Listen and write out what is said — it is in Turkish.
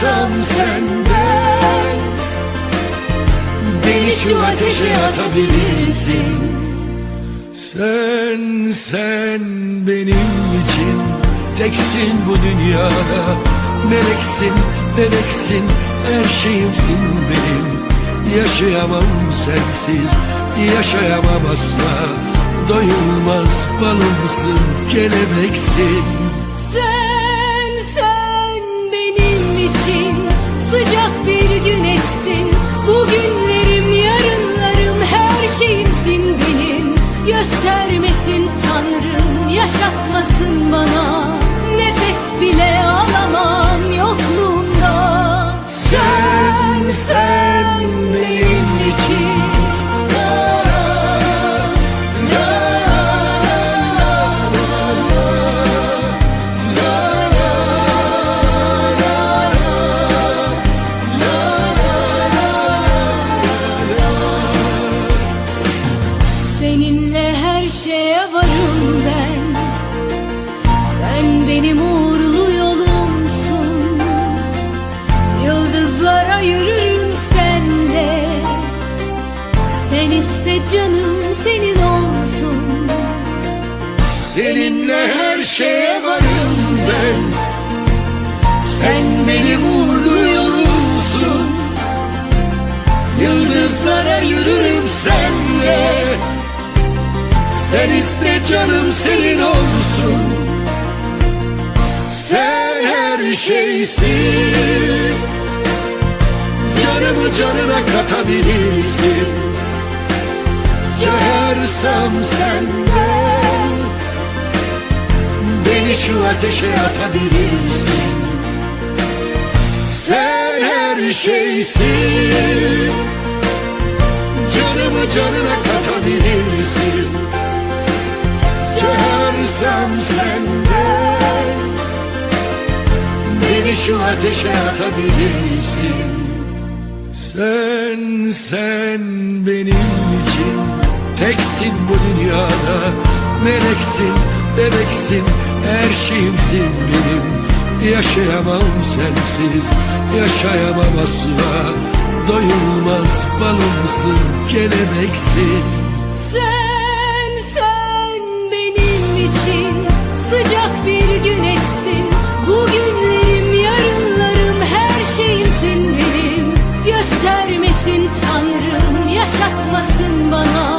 Çağırsam senden Beni şu ateşe atabilirsin. Sen, sen benim için Teksin bu dünyada. Meleksin, meleksin Her şeyimsin benim. Yaşayamam sensiz Yaşayamam asla. Doyulmaz balımsın Kelebeksin. Sen, bir güneşsin ben Sen benim uğurlu yolumsun. Yıldızlara yürürüm senle Sen iste canım senin olsun. Seninle her şeye varım Sen iste canım senin olsun. Sen her şeysin. Canımı canına katabilirsin. Çağırsam senden Beni şu ateşe atabilirsin. Sen her şeysin Beni şu ateşe atabilirsin. Sen, sen benim için Teksin bu dünyada. Meleksin, bebeksin Her şeyimsin benim. Yaşayamam sensiz Yaşayamam asla. Doyulmaz balımsın Kelebeksin yaşatmasın bana.